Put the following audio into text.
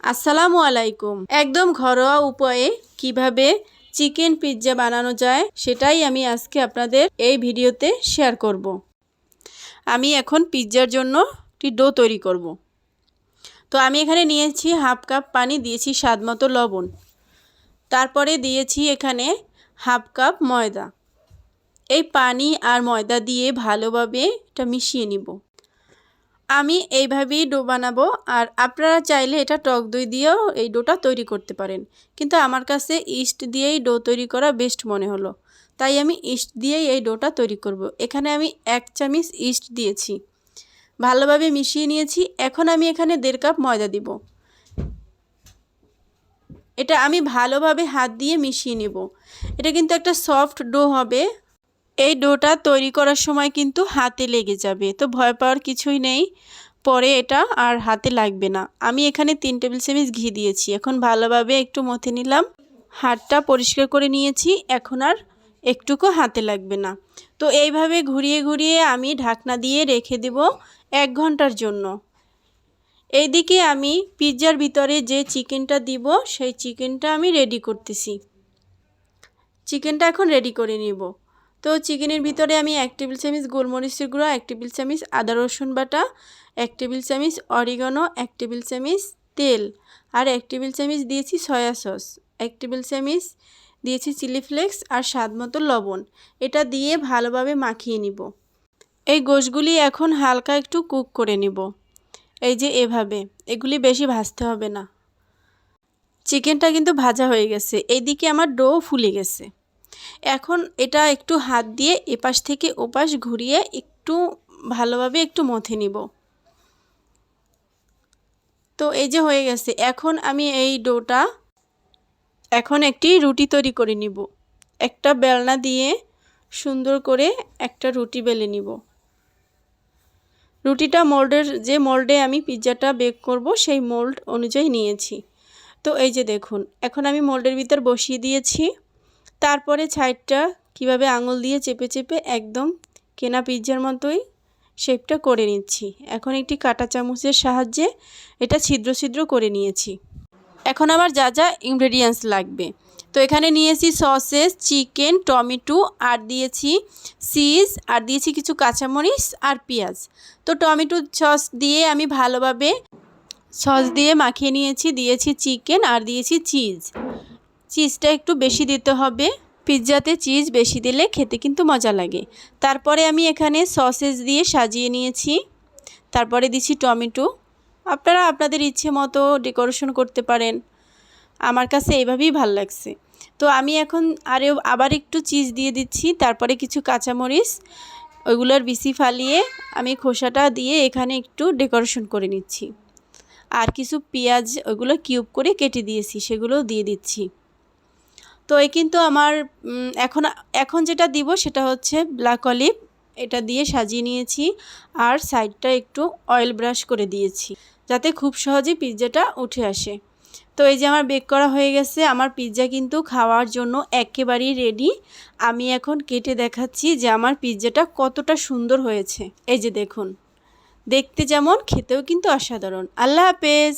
আসসালামু আলাইকুম একদম ঘরোয়া উপায়ে কীভাবে চিকেন পিৎজা বানানো যায় সেটাই আমি আজকে আপনাদের এই ভিডিওতে শেয়ার করব। আমি এখন পিৎজার জন্য একটি ডো তৈরি করব। তো আমি এখানে নিয়েছি হাফ কাপ পানি, দিয়েছি স্বাদ মতো লবণ তারপরে দিয়েছি এখানে হাফ কাপ ময়দা এই পানি আর ময়দা দিয়ে ভালোভাবে এটা মিশিয়ে নিব আমি এইভাবেই ডো বানাবো আর আপনারা চাইলে এটা টক দই দিয়েও এই ডোটা তৈরি করতে পারেন। কিন্তু আমার কাছে ইস্ট দিয়েই ডো তৈরি করা বেস্ট মনে হলো। তাই আমি ইস্ট দিয়েই এই ডোটা তৈরি করব। এখানে আমি এক চামিচ ইস্ট দিয়েছি। ভালোভাবে মিশিয়ে নিয়েছি। এখন আমি এখানে দেড় কাপ ময়দা দিব। এটা আমি ভালোভাবে হাত দিয়ে মিশিয়ে নেব। এটা কিন্তু একটা সফট ডো হবে। এই ডোটা তৈরি করার সময় কিন্তু হাতে লেগে যাবে, তো ভয় পাওয়ার কিছুই নেই। পরে এটা আর হাতে লাগবে না। আমি এখানে তিন টেবিল চামচ ঘি দিয়েছি, এখন ভালোভাবে একটু মথে নিলাম। হাতটা পরিষ্কার করে নিয়েছি, এখন আর একটুকু হাতে লাগবে না। তো এইভাবে ঘুরিয়ে ঘুরিয়ে আমি ঢাকনা দিয়ে রেখে দেব এক ঘণ্টার জন্য। এইদিকে আমি পিৎজার ভিতরে যে চিকেনটা দিব, সেই চিকেনটা আমি রেডি করতেছি। চিকেনটা এখন রেডি করে নিব। তো চিকেনের ভিতরে আমি এক টেবিল চামচ গোলমরিচের গুঁড়ো, এক টেবিল চামচ আদা রসুন বাটা, এক টেবিল চামচ অরিগানো, এক টেবিল চামচ তেল আর এক টেবিল চামচ দিয়েছি সয়া সস। এক টেবিল চামচ দিয়েছি চিলি ফ্লেক্স আর স্বাদ মতো লবণ। এটা দিয়ে ভালোভাবে মাখিয়ে নিব। এই গোশগুলি এখন হালকা একটু কুক করে নিব। এই যে এভাবে, এগুলি বেশি ভাজতে হবে না। চিকেনটা কিন্তু ভাজা হয়ে গেছে। এইদিকে আমার ডো ফুলে গেছে। এখন এটা একটু হাত দিয়ে এপাশ থেকে ওপাশ ঘুরিয়ে একটু ভালোভাবে একটু মথে নিব। তো এই যে হয়ে গেছে, এখন আমি এই ডোটা, এখন একটি রুটি তৈরি করে নিব। একটা বেলনা দিয়ে সুন্দর করে একটা রুটি বেলে নিব। রুটিটা মোল্ডের, যে মোল্ডে আমি পিৎজাটা বেক করব, সেই মোল্ড অনুযায়ী নিয়েছি। তো এই যে দেখুন, এখন আমি মোল্ডের ভিতর বসিয়ে দিয়েছি। তারপরে ছাইডটা কীভাবে আঙুল দিয়ে চেপে চেপে একদম কেনা পিৎজার মতোই শেপটা করে নিচ্ছি। এখন একটি কাটা চামচের সাহায্যে এটা ছিদ্র ছিদ্র করে নিয়েছি। এখন আমার যা যা ইনগ্রেডিয়েন্টস লাগবে। তো এখানে নিয়েছি সসেস চিকেন টমেটো আর দিয়েছি চিজ আর দিয়েছি কিছু কাঁচামরিচ আর পেঁয়াজ। তো টমেটো সস দিয়ে আমি ভালোভাবে সস দিয়ে মাখিয়ে নিয়েছি, দিয়েছি চিকেন আর দিয়েছি চিজ চিজটা একটু বেশি দিতে হবে। পিৎজাতে চিজ বেশি দিলে খেতে কিন্তু মজা লাগে। তারপরে আমি এখানে সসেস দিয়ে সাজিয়ে নিয়েছি। তারপরে দিছি টমেটো। আপনারা আপনাদের ইচ্ছে মতো ডেকোরেশন করতে পারেন। আমার কাছে এইভাবেই ভালো লাগছে। তো আমি এখন আরও আবার একটু চিজ দিয়ে দিচ্ছি। তারপরে কিছু কাঁচামরিচ, ওইগুলোর বিসি ফালিয়ে আমি খোসাটা দিয়ে এখানে একটু ডেকোরেশন করে নিচ্ছি। আর কিছু পেঁয়াজ, ওইগুলো কিউব করে কেটে দিয়েছি সেগুলো দিয়ে দিচ্ছি। তো এই কিন্তু আমার এখন এখন যেটা দিব সেটা হচ্ছে ব্ল্যাক অলিভ এটা দিয়ে সাজিয়ে নিয়েছি আর সাইডটা একটু অয়েল ব্রাশ করে দিয়েছি যাতে খুব সহজে পিৎজাটা উঠে আসে। তো এই যে আমার বেক করা হয়ে গেছে, আমার পিৎজা কিন্তু খাওয়ার জন্য একেবারেই রেডি আমি এখন কেটে দেখাচ্ছি যে আমার পিৎজাটা কতটা সুন্দর হয়েছে। এই যে দেখুন, দেখতে যেমন, খেতেও কিন্তু অসাধারণ। আল্লাহ হাফেজ!